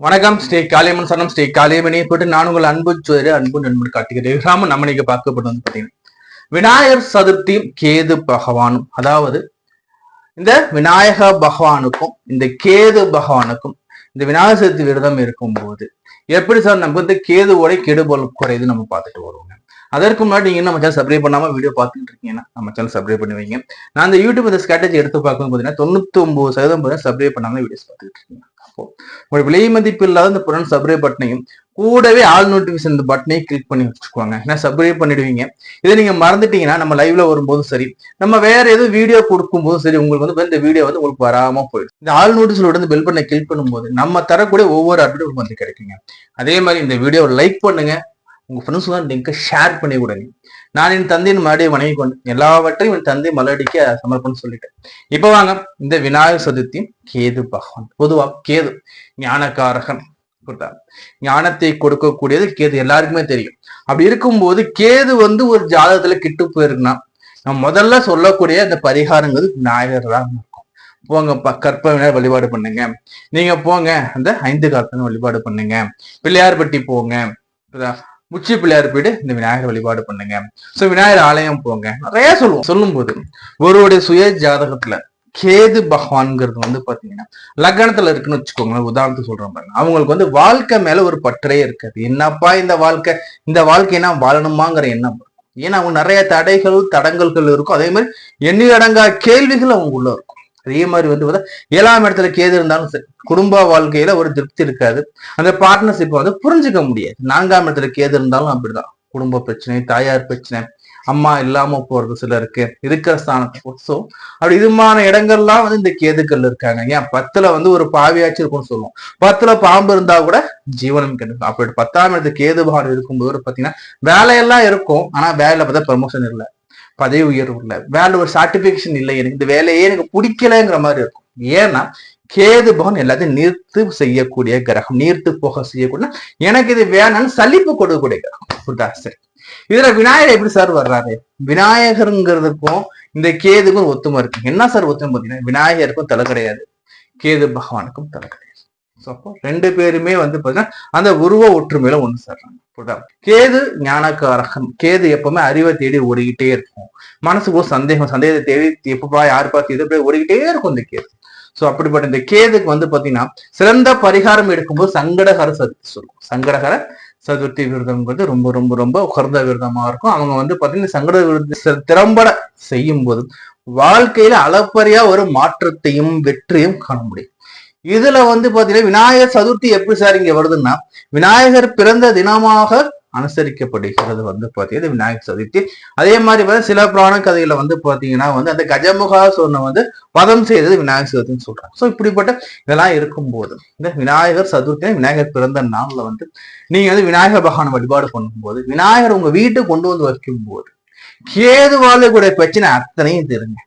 வணக்கம் ஸ்ரீ காளியம்மன் சரணம் ஸ்ரீ காளியம்மனி. போட்டு நான் உங்கள் அன்பு சோதரி அன்பு நண்பன் காட்டுகிறேன் ராம நம்ம இன்னைக்கு பார்க்கப்படும் வந்து பார்த்தீங்கன்னா விநாயகர் சதுர்த்தியும் கேது பகவானும் அதாவது இந்த விநாயக பகவானுக்கும் இந்த கேது பகவானுக்கும் இந்த விநாயகர் சதுர்த்தி விரதம் இருக்கும்போது எப்படி சார் நம்ம வந்து கேதுவோட கெடுபல் குறையுது நம்ம பார்த்துட்டு வருவோங்க. அதற்கு முன்னாடி நீங்க நம்ம சேனல் சப்ஸ்கிரைப் பண்ணாம வீடியோ பார்த்துட்டு இருக்கீங்கன்னா நம்ம சேனல் சப்ஸ்கிரைப் பண்ணுவீங்க. நான் இந்த யூடியூப் இந்த ஸ்ட்ராட்டஜி எடுத்து பார்க்கும்போது பார்த்தீங்கன்னா தொண்ணூத்தி ஒன்பது சதவீதம் பேர் சப்ஸ்கிரைப் பண்ணாம வீடியோஸ் பார்த்துட்டு இருக்கீங்க. அப்போ ஒரு விலை மதிப்பு இல்லாத இந்த புறன் சப்ரே பட்டனையும் கூடவே ஆல் நோட்டிபிகேஷன் இந்த பட்டனையும் கிளிக் பண்ணி வச்சுக்கோங்க. ஏன்னா சப்ஸ்கிரைப் பண்ணிடுவீங்க. இதை நீங்க மறந்துட்டீங்கன்னா நம்ம லைவ்ல வரும்போதும் சரி நம்ம வேற எதுவும் வீடியோ கொடுக்கும்போது சரி உங்களுக்கு வந்து இந்த வீடியோ வந்து உங்களுக்கு வராம போயிடும். இந்த ஆல் நோட்டீஸ்ல வந்து பெல் பண்ண கிளிக் பண்ணும்போது நம்ம தரக்கூடிய ஒவ்வொரு அப்டேட் வந்து கிடைக்குங்க. அதே மாதிரி இந்த வீடியோவை லைக் பண்ணுங்க. உங்க ஃப்ரெண்ட்ஸ்லாம் லிங்கை ஷேர் பண்ணி விடுங்க. நான் என் தந்தையின் மறுபடியும் வணங்கி கொண்டு எல்லாவற்றையும் என் தந்தை மலடிக்க சமர்ப்பணம் சொல்லிட்டேன். இப்ப வாங்க இந்த விநாயகர் சதுர்த்தி கேது பகவான். பொதுவா கேது ஞானக்காரகன் ஞானத்தை கொடுக்கக்கூடியது கேது எல்லாருக்குமே தெரியும். அப்படி இருக்கும்போது கேது வந்து ஒரு ஜாதகத்துல கிட்டு போயிருக்குன்னா நம்ம முதல்ல சொல்லக்கூடிய அந்த பரிகாரங்கிறது விநாயகர் தான் இருக்கும். போங்க ப- கற்ப விநாயகர் வழிபாடு பண்ணுங்க. நீங்க போங்க அந்த ஐந்து காலத்தன வழிபாடு பண்ணுங்க. பிள்ளையார்பட்டி போங்க. முச்சி பிள்ளையார் போயிட்டு இந்த விநாயகர் வழிபாடு பண்ணுங்க. சோ விநாயகர் ஆலயம் போங்க. நிறைய சொல்லுவோம். சொல்லும்போது ஒருவருடைய சுய ஜாதகத்துல கேது பகவான்ங்கிறது வந்து பாத்தீங்கன்னா லக்னத்துல இருக்குன்னு வச்சுக்கோங்களேன் உதாரணத்துக்கு சொல்றேன் பாருங்க. அவங்களுக்கு வந்து வாழ்க்கை மேல ஒரு பற்றே இருக்காது. என்னப்பா இந்த வாழ்க்கை? இந்த வாழ்க்கைனா வாழணுமாங்கிற எண்ணம் ஏன்னா அவங்க நிறைய தடைகள் தடங்கல்கள் இருக்கும். அதே மாதிரி எண்ணிலடங்கா கேள்விகள் அவங்க உள்ள இருக்கும். அதே மாதிரி வந்து பார்த்தா ஏழாம் இடத்துல கேது இருந்தாலும் சரி குடும்ப வாழ்க்கையில ஒரு திருப்தி இருக்காது. அந்த பார்ட்னர்ஷிப் வந்து புரிஞ்சுக்க முடியாது. நான்காம் இடத்துல கேது இருந்தாலும் அப்படிதான். குடும்ப பிரச்சனை தாயார் பிரச்சனை அம்மா இல்லாம போறது சிலருக்கு இருக்கிற ஸ்தானத்துக்கு ஸோ அப்படி இதுமான இடங்கள்லாம் வந்து இந்த கேதுக்கள் இருக்காங்க. ஏன்? பத்துல வந்து ஒரு பாவியாச்சும் இருக்கும்னு சொல்லுவோம். பத்துல பாம்பு இருந்தா கூட ஜீவனம் கிடைக்கும் அப்படி பத்தாம் இடத்து கேது பகவான் இருக்கும்போது பாத்தீங்கன்னா வேலையெல்லாம் இருக்கும். ஆனா வேலையில பார்த்தா ப்ரமோஷன் இல்லை. பதவி உயர்வு இல்லை. வேலை ஒரு சர்டிபிகேஷன் இல்லை. எனக்கு இந்த வேலையே எனக்கு பிடிக்கலைங்கிற மாதிரி இருக்கும். ஏன்னா கேது பகவான் எல்லாத்தையும் நீர்த்து செய்யக்கூடிய கிரகம் நீர்த்து போக செய்யக்கூடிய எனக்கு இது வேணும்னு சலிப்பு கொடுக்கக்கூடிய கிரகம் புரியுதா சரி இதுல விநாயகர் எப்படி சார் வர்றாரு? விநாயகருங்கிறதுக்கும் இந்த கேதுக்கும் ஒத்துமை இருக்கு. என்ன சார் ஒத்துமை பார்த்தீங்கன்னா விநாயகருக்கும் தலை கிடையாது. கேது பகவானுக்கும் தலை கிடையாது. அப்போ ரெண்டு பேருமே வந்து பாத்தீங்கன்னா அந்த உருவ ஒற்றுமையில ஒண்ணு சேர்றாங்க. புரியுதா? கேது ஞானக்காரகம். கேது எப்பவுமே அறிவை தேடி ஓடிக்கிட்டே இருக்கும். மனசுக்கு ஒரு சந்தேகம் சந்தேகத்தை தேடி எப்பப்பா யார் பார்த்து இது ஓடிக்கிட்டே இருக்கும் இந்த கேது. சோ அப்படிப்பட்ட இந்த கேதுக்கு வந்து பாத்தீங்கன்னா சிறந்த பரிகாரம் எடுக்கும்போது சங்கடகர சதுர்த்தி சொல்லுவோம். சங்கடகர சதுர்த்தி விரதம்ங்கிறது ரொம்ப ரொம்ப ரொம்ப உகர்ந்த விரதமா இருக்கும். அவங்க வந்து பாத்தீங்கன்னா சங்கட விரதத்தை திறம்பட செய்யும் போது வாழ்க்கையில அளப்பரியா ஒரு மாற்றத்தையும் வெற்றியும் காண முடியும். இதுல வந்து பாத்தீங்கன்னா விநாயகர் சதுர்த்தி எப்படி சார் இங்க வருதுன்னா விநாயகர் பிறந்த தினமாக அனுசரிக்கப்படுகிறது வந்து பாத்தீங்கன்னா விநாயகர் சதுர்த்தி. அதே மாதிரி வந்து சில புராண கதையில வந்து பாத்தீங்கன்னா வந்து அந்த கஜமுகா சொன்ன வந்து வதம் செய்தது விநாயகர் சதுர்த்தின்னு சொல்றாங்க. சோ இப்படிப்பட்ட இதெல்லாம் இருக்கும்போது இந்த விநாயகர் சதுர்த்தி விநாயகர் பிறந்த நாள்ல வந்து நீங்க வந்து விநாயகர் பகவான் வழிபாடு பண்ணும்போது விநாயகர் உங்க வீட்டுக்கு கொண்டு வந்து வைக்கும் போது கேதுவால கூட பிரச்சனை அத்தனையும் தெரியுங்க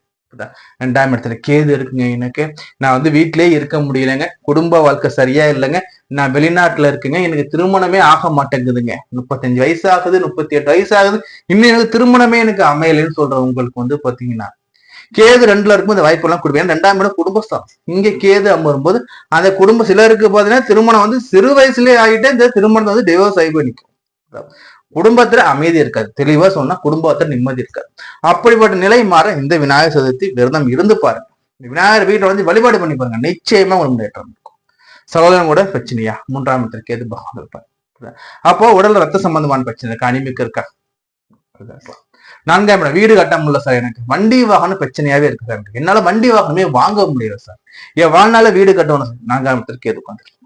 ரெண்டாம் இடத்துல கேது இருக்குங்க எனக்கு. நான் வந்து வீட்டிலேயே இருக்க முடியலைங்க. குடும்ப வாழ்க்கை சரியா இல்லைங்க. நான் வெளிநாட்டுல இருக்குங்க. எனக்கு திருமணமே ஆக மாட்டேங்குதுங்க. முப்பத்தஞ்சு வயசு ஆகுது முப்பத்தி எட்டு வயசு ஆகுது இன்னும் எனக்கு திருமணமே எனக்கு அமையலைன்னு சொல்றவங்களுக்கு வந்து பாத்தீங்கன்னா கேது ரெண்டுல இருக்கும் இந்த வாய்ப்பெல்லாம் கொடுப்பேன். ரெண்டாம் இடம் குடும்பஸ்தானம் இங்க கேது அமரும்போது அந்த குடும்ப சிலருக்கு பாத்தீங்கன்னா திருமணம் வந்து சிறு வயசுலயே ஆகிட்டு இந்த திருமணத்தை வந்து டிவோர்ஸ் ஆகி போய் நிற்கும் குடும்பத்துல அமைதி இருக்காது. தெளிவா சொன்னா குடும்பத்துல நிம்மதி இருக்காது. அப்படிப்பட்ட நிலை மாற இந்த விநாயகர் சதுர்த்தி விரதம் இருந்து பாருங்க. விநாயகர் வீட்டுல வந்து வழிபாடு பண்ணி பாருங்க. நிச்சயமா உங்களுக்கு முன்னேற்றம் இருக்கும். சகோதரன் கூட பிரச்சனையா? மூன்றாம் இடத்துல கேது பகவான் இருப்பார். அப்போ உடல் ரத்த சம்பந்தமான பிரச்சனை இருக்கா? அனிமிக்கு இருக்கா? நான்காம் இடம் வீடு கட்ட முடியல சார் எனக்கு. வண்டி வாகனம் பிரச்சனையாவே இருக்கு சார் எனக்கு. என்னால வண்டி வாகனமே வாங்க முடியல சார் என் வாழ்நாள வீடு கட்டணும் சார் நான்காம் இடத்திற்கு எது உட்காந்துருக்கு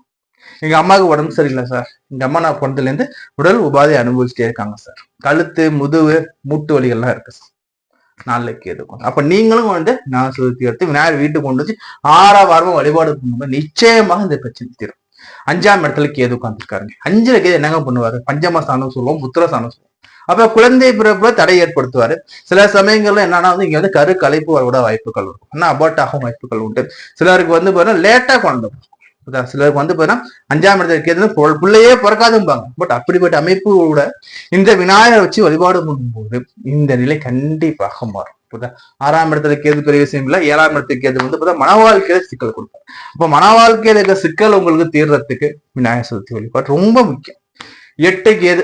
எங்க அம்மாவுக்கு உடம்பு சரியில்லை சார். எங்க அம்மா நான் பிறந்ததுலேருந்து உடல் உபாதை அனுபவிச்சுட்டே இருக்காங்க சார். கழுத்து முதுகு மூட்டு வலிகள்லாம் இருக்கு சார். நாளைக்கு இருக்கும் அப்ப நீங்களும் வந்து நான் சுத்தி எடுத்து விநாயகர் வீட்டுக்கு கொண்டு வச்சு ஆறாம் வாரமா வழிபாடு பண்ணும்போது நிச்சயமாக இந்த பிரச்சனை தீரும். அஞ்சாம் இடத்துல கேது உட்காந்துருக்காருங்க அஞ்சுல கேது என்னங்க பண்ணுவாரு? பஞ்சம ஸ்தானம் சொல்லுவோம் புத்திர ஸ்தானம் சொல்லுவோம். அப்ப குழந்தை பிறப்புல தடை ஏற்படுத்துவாரு. சில சமயங்கள்ல என்னன்னா வந்து இங்க வந்து கரு கலைப்பு வர வாய்ப்புகள் இருக்கும். ஆனா அபார்ட் ஆகும் வாய்ப்புகள் உண்டு. சிலருக்கு வந்து பாத்தீங்கன்னா லேட்டா குழந்தை பிறக்கும். சிலருக்கு வந்து பார்த்தீங்கன்னா அஞ்சாம் இடத்துல கேதுன்னு பிள்ளையே பிறக்காதும்பாங்க. பட் அப்படிப்பட்ட அமைப்பு கூட இந்த விநாயகரை வச்சு வழிபாடு பண்ணும்போது இந்த நிலை கண்டிப்பாக மாறும். ஆறாம் இடத்துல கேது பெரிய விஷயம் இல்லை ஏழாம் இடத்துக்கு கேது வந்து பார்த்தா மன வாழ்க்கையில சிக்கல் கொடுப்பாங்க அப்ப மன வாழ்க்கையில இருக்க சிக்கல் உங்களுக்கு தீர்றதுக்கு விநாயகர் சதுர்த்தி வழிபாடு ரொம்ப முக்கியம். எட்டு கேது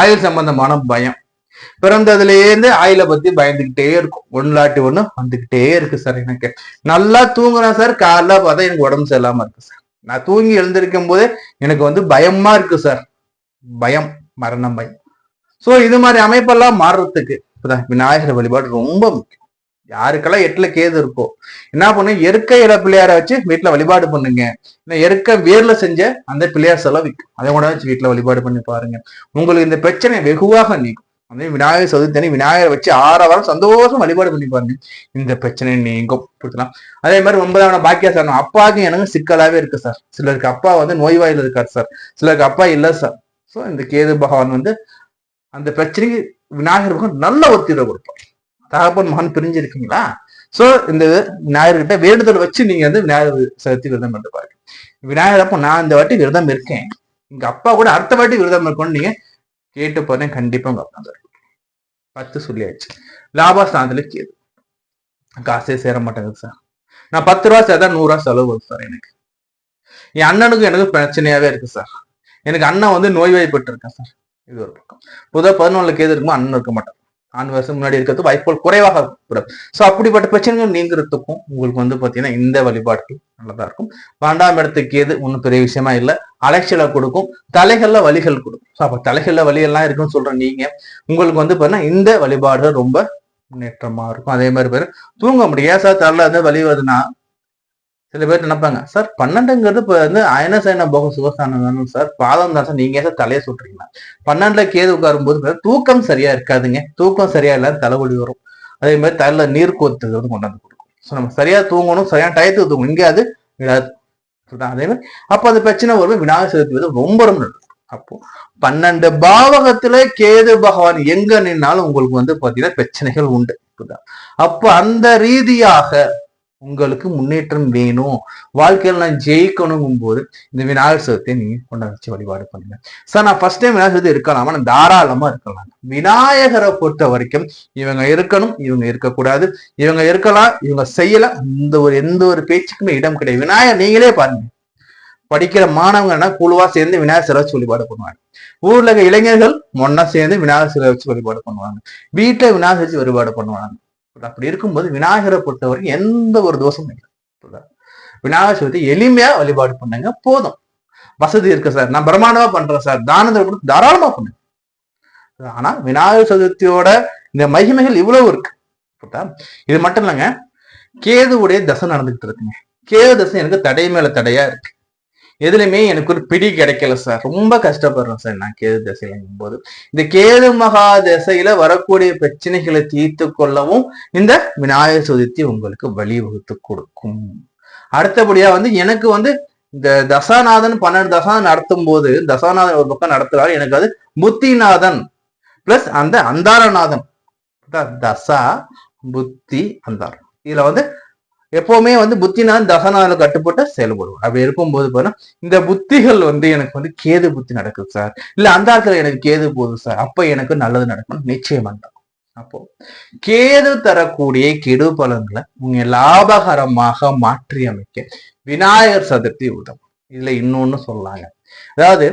ஆயுள் சம்பந்தமான பயம். பிறந்ததுலேருந்து ஆயில பத்தி பயந்துகிட்டே இருக்கும். ஒன்லாட்டி ஒண்ணு வந்துகிட்டே இருக்கு சார் எனக்கு. நல்லா தூங்குறேன் சார். காலைல பார்த்தா எனக்கு உடம்பு சரியில்லாம இருக்கு சார். நான் தூங்கி எழுந்திருக்கும் போதே எனக்கு வந்து பயமா இருக்கு சார் பயம் மரணம் பயம். ஸோ இது மாதிரி அமைப்பெல்லாம் மாறுறதுக்கு இப்பதான் விநாயகர் வழிபாடு ரொம்ப முக்கியம். யாருக்கெல்லாம் எட்டுல கேது இருக்கோ என்ன பண்ணு எருக்க இல பிள்ளையார வச்சு வீட்டுல வழிபாடு பண்ணுங்க. இந்த எருக்க வேர்ல செஞ்ச அந்த பிள்ளையார் செலவிக்கும் அதை கூட வச்சு வீட்டுல வழிபாடு பண்ணி பாருங்க. உங்களுக்கு இந்த பிரச்சனை வெகுவாக நீக்கும். அதே விநாயகர் சதுர்த்தி விநாயகரை வச்சு ஆற வாரம் சந்தோஷம் வழிபாடு பண்ணி பாருங்க. இந்த பிரச்சனை நீங்கும் புரியுதுலாம் அதே மாதிரி ஒன்பதாம் பாக்கியா சார். அப்பாவுக்கு எனக்கு சிக்கலாவே இருக்கு சார். சிலருக்கு அப்பா வந்து நோய்வாயில் இருக்காரு சார். சிலருக்கு அப்பா இல்லை சார். ஸோ இந்த கேது பகவான் வந்து அந்த பிரச்சனைக்கு விநாயகர் பகவான் நல்ல ஒரு தீர்வை கொடுப்பார். தகப்பன் மகன் பிரிஞ்சிருக்கீங்களா? ஸோ இந்த விநாயகர்கிட்ட வேண்டுதல் வச்சு நீங்க வந்து விநாயகர் சதுர்த்தி விரதம் பண்ணி பாருங்க. விநாயகர் அப்போ நான் இந்த வாட்டி விரதம் இருக்கேன். எங்க அப்பா கூட அடுத்த வாட்டி விரதம் இருக்கணும்னு நீங்க கேட்டு போறேன் கண்டிப்பா உங்க அப்பா பத்து சொல்லியாச்சு. லாபஸ்தானத்துல கேது காசே சேர மாட்டேங்குது சார். நான் பத்து ரூபா சேர்த்தா நூறு ரூபா செலவு வருது சார் எனக்கு. என் அண்ணனுக்கும் எனக்கு பிரச்சனையாவே இருக்கு சார். எனக்கு அண்ணன் வந்து நோய்வாய்ப்பட்டு இருக்கேன் சார். இது ஒரு பக்கம். புதா பதினொன்றுல கேது இருக்குமோ அண்ணன் இருக்க மாட்டேன். ஆண்டு வருஷம் முன்னாடி இருக்கிறது வாய்ப்புகள் குறைவாக இருக்கக்கூடாது ஸோ அப்படிப்பட்ட பிரச்சனைகள் நீங்கிறதுக்கும் உங்களுக்கு வந்து பார்த்தீங்கன்னா இந்த வழிபாடுகள் நல்லதா இருக்கும். பன்னெண்டாம் இடத்துக்கு எது ஒன்றும் பெரிய விஷயமா இல்லை. அலைச்சலை கொடுக்கும். தலைகளில் வலிகள் கொடுக்கும். ஸோ அப்போ தலைகளில் வலியெல்லாம் இருக்குன்னு சொல்ற நீங்க உங்களுக்கு வந்து பார்த்தீங்கன்னா இந்த வழிபாடுகள் ரொம்ப முன்னேற்றமா இருக்கும். அதே மாதிரி பேர் தூங்க முடியாது. சார் தரல வந்து வலி வருதுன்னா சில பேர் நினைப்பாங்க சார் பன்னெண்டுங்கிறது இப்போ வந்து அயன சயன போக சுகஸ்தானம் தானே சார் பாதம் தான் சார் நீங்க சார் தலையை சுட்டுறீங்களா? பன்னெண்டுல கேது உட்காரும் போது தூக்கம் சரியா இருக்காதுங்க. தூக்கம் சரியா இல்லாத தலைவலி வரும். அதே மாதிரி தலையில நீர் கோத்து வந்து கொண்டாந்து கொடுக்கும். ஸோ நம்ம சரியா தூங்கணும் சரியான டயத்துக்கு தூங்கணும். இங்கே அது விடாது அதே மாதிரி அப்போ அந்த பிரச்சனை வரும் விநாயகர் சதுர்த்தி வந்து ரொம்ப ரொம்ப நல்லது. அப்போ பன்னெண்டு பாவகத்துல கேது பகவான் எங்க நின்னாலும் உங்களுக்கு வந்து பாத்தீங்கன்னா பிரச்சனைகள் உண்டு. அப்ப அந்த ரீதியாக உங்களுக்கு முன்னேற்றம் வேணும். வாழ்க்கையில் நான் ஜெயிக்கணுங்கும் போது இந்த விநாயகர் சதுர்த்தியை நீங்க கொண்டாட வச்சு வழிபாடு பண்ணுங்க. சார் நான் ஃபர்ஸ்ட் டைம் விநாயகர் சதுர்த்தி இருக்கலாம்? நான் தாராளமா இருக்கலாம். விநாயகரை பொறுத்த வரைக்கும் இவங்க இருக்கணும் இவங்க இருக்கக்கூடாது. இவங்க இருக்கலாம் இவங்க செய்யலாம் இந்த ஒரு எந்த ஒரு பேச்சுக்குமே இடம் கிடையாது. விநாயகர் நீங்களே பாருங்க. படிக்கிற மாணவங்கன்னா குழுவா சேர்ந்து விநாயகர் சிலை வச்சு வழிபாடு பண்ணுவாங்க. ஊர்ல இருக்க இளைஞர்கள் ஒன்னா சேர்ந்து விநாயகர் சிலை வச்சு வழிபாடு பண்ணுவாங்க. வீட்டுல விநாயகர் வச்சு வழிபாடு பண்ணுவாங்க. அப்படி இருக்கும்போது விநாயகரை பொறுத்தவரைக்கும் எந்த ஒரு தோஷமும் இல்லை. விநாயகர் சதுர்த்தி எளிமையா வழிபாடு பண்ணுங்க போதும். வசதி இருக்கு சார். நான் பிரம்மாண்டமா பண்றேன் சார். தானத்தை கொடுத்து தாராளமா பண்ணுங்க. ஆனா விநாயகர் சதுர்த்தியோட இந்த மகிமைகள் இவ்வளவு இருக்கு. இது மட்டும் இல்லைங்க. கேதுவுடைய தசை நடந்துகிட்டு இருக்குங்க. கேது தசை எனக்கு தடை மேல தடையா இருக்கு. எதுலையுமே எனக்கு ஒரு பிடி கிடைக்கல சார் ரொம்ப கஷ்டப்படுறேன் சார் நான் கேது திசையில போது இந்த கேது மகா தசையில வரக்கூடிய பிரச்சனைகளை தீர்த்து கொள்ளவும் இந்த விநாயகர் சதுர்த்தி உங்களுக்கு வழிவகுத்து கொடுக்கும். அடுத்தபடியா வந்து எனக்கு வந்து இந்த தசாநாதன் பன்னெண்டு தசாநாதன் நடத்தும் போது தசாநாதன் ஒரு பக்கம் நடத்துறாரு எனக்கு அது புத்திநாதன் பிளஸ் அந்த அந்தாரநாதன். தசா புத்தி அந்தாரம். இதுல வந்து எப்பவுமே வந்து புத்தினா தசனால கட்டுப்பட்டு செயல்படுவோம் அப்படி இருக்கும்போது பார்த்தா இந்த புத்திகள் வந்து எனக்கு வந்து கேது புத்தி நடக்குது சார். இல்ல அந்த இடத்துல எனக்கு கேது போகுது சார். அப்ப எனக்கு நல்லது நடக்கும் நிச்சயம் அப்போ கேது தரக்கூடிய கெடு பலன்களை உங்க லாபகரமாக மாற்றி அமைக்க விநாயகர் சதுர்த்தி உதவும். இதுல இன்னொன்னு சொல்லாங்க. அதாவது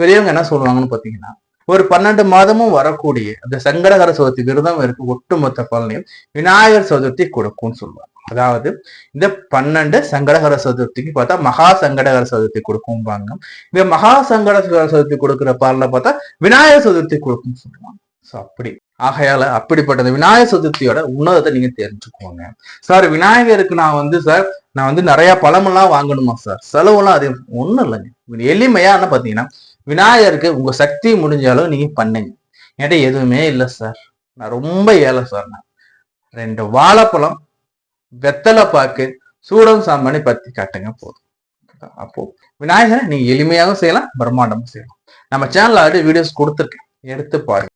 பெரியவங்க என்ன சொல்லுவாங்கன்னு பாத்தீங்கன்னா ஒரு பன்னெண்டு மாதமும் வரக்கூடிய அந்த சங்கடகர சதுர்த்தி விரதம் இருக்கு ஒட்டுமொத்த பலனையும் விநாயகர் சதுர்த்தி கொடுக்கும்னு சொல்லுவாங்க. அதாவது இந்த பன்னெண்டு சங்கடகர சதுர்த்திக்கு பார்த்தா மகா சங்கடகர சதுர்த்தி கொடுக்கும்பாங்க. இந்த மகா சங்கடகர சதுர்த்தி கொடுக்குற பாலில் பார்த்தா விநாயகர் சதுர்த்தி கொடுக்கும் சொல்லுவாங்க. ஸோ அப்படி. ஆகையால அப்படிப்பட்ட விநாயகர் சதுர்த்தியோட உன்னதத்தை நீங்க தெரிஞ்சுக்கோங்க. சார் விநாயகருக்கு நான் வந்து சார் நான் வந்து நிறைய பழமெல்லாம் வாங்கணுமா சார் செலவுலாம் அது ஒண்ணும் இல்லைங்க. எளிமையான பார்த்தீங்கன்னா பாத்தீங்கன்னா விநாயகருக்கு உங்க சக்தி முடிஞ்சாலும் நீங்க பண்ணுங்க. என்கிட்ட எதுவுமே இல்லை சார் நான் ரொம்ப ஏழை சார் நான் ரெண்டு வாழைப்பழம் வெத்தலை பாக்கு சூடம் சாம்பனை பத்தி காட்டுங்க போதும். அப்போ விநாயகரை நீங்க எளிமையாகவும் செய்யலாம் பிரம்மாண்டமும் செய்யலாம். நம்ம சேனல் ஆல்ரெடி வீடியோஸ் கொடுத்துருக்கேன். எடுத்து பாருங்க.